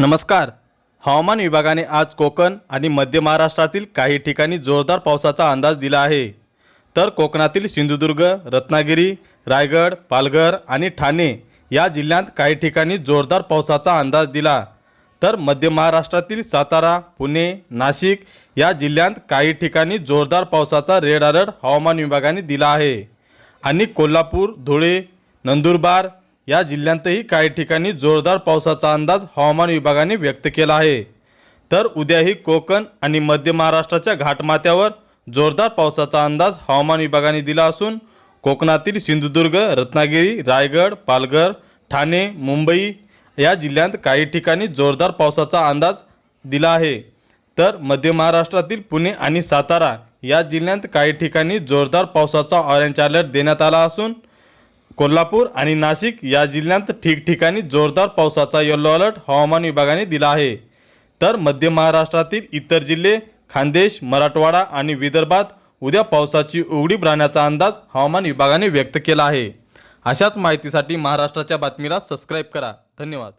नमस्कार. हवामान विभागाने आज कोकण आणि मध्य महाराष्ट्रातील काही ठिकाणी जोरदार पावसाचा अंदाज दिला आहे. तर कोकणातील सिंधुदुर्ग रत्नागिरी रायगड पालघर आणि ठाणे या जिल्ह्यात काही ठिकाणी जोरदार पावसाचा अंदाज दिला. तर मध्य महाराष्ट्रातील सातारा पुणे नाशिक या जिल्ह्यात काही ठिकाणी जोरदार पावसाचा रेड अलर्ट हवामान विभागाने दिला आहे. आणि कोल्हापूर धुळे नंदुरबार या जिल्ह्यांतही काही ठिकाणी जोरदार पावसाचा अंदाज हवामान विभागाने व्यक्त केला आहे. तर उद्याही कोकण आणि मध्य महाराष्ट्राच्या घाटमाथ्यावर जोरदार पावसाचा अंदाज हवामान विभागाने दिला असून कोकणातील सिंधुदुर्ग रत्नागिरी रायगड पालघर ठाणे मुंबई या जिल्ह्यात काही ठिकाणी जोरदार पावसाचा अंदाज दिला आहे. तर मध्य महाराष्ट्रातील पुणे आणि सातारा या जिल्ह्यात काही ठिकाणी जोरदार पावसाचा ऑरेंज अलर्ट देण्यात आला असून कोल्हापूर आणि नाशिक या जिल्ह्यांत ठिकठिकाणी जोरदार पावसाचा येलो अलर्ट हवामान विभागाने दिला आहे. तर मध्य महाराष्ट्रातील इतर जिल्हे खानदेश मराठवाडा आणि विदर्भात उद्या पावसाची उघडीप राहण्याचा अंदाज हवामान विभागाने व्यक्त केला आहे. अशाच माहितीसाठी महाराष्ट्राच्या बातमीला सबस्क्राईब करा. धन्यवाद.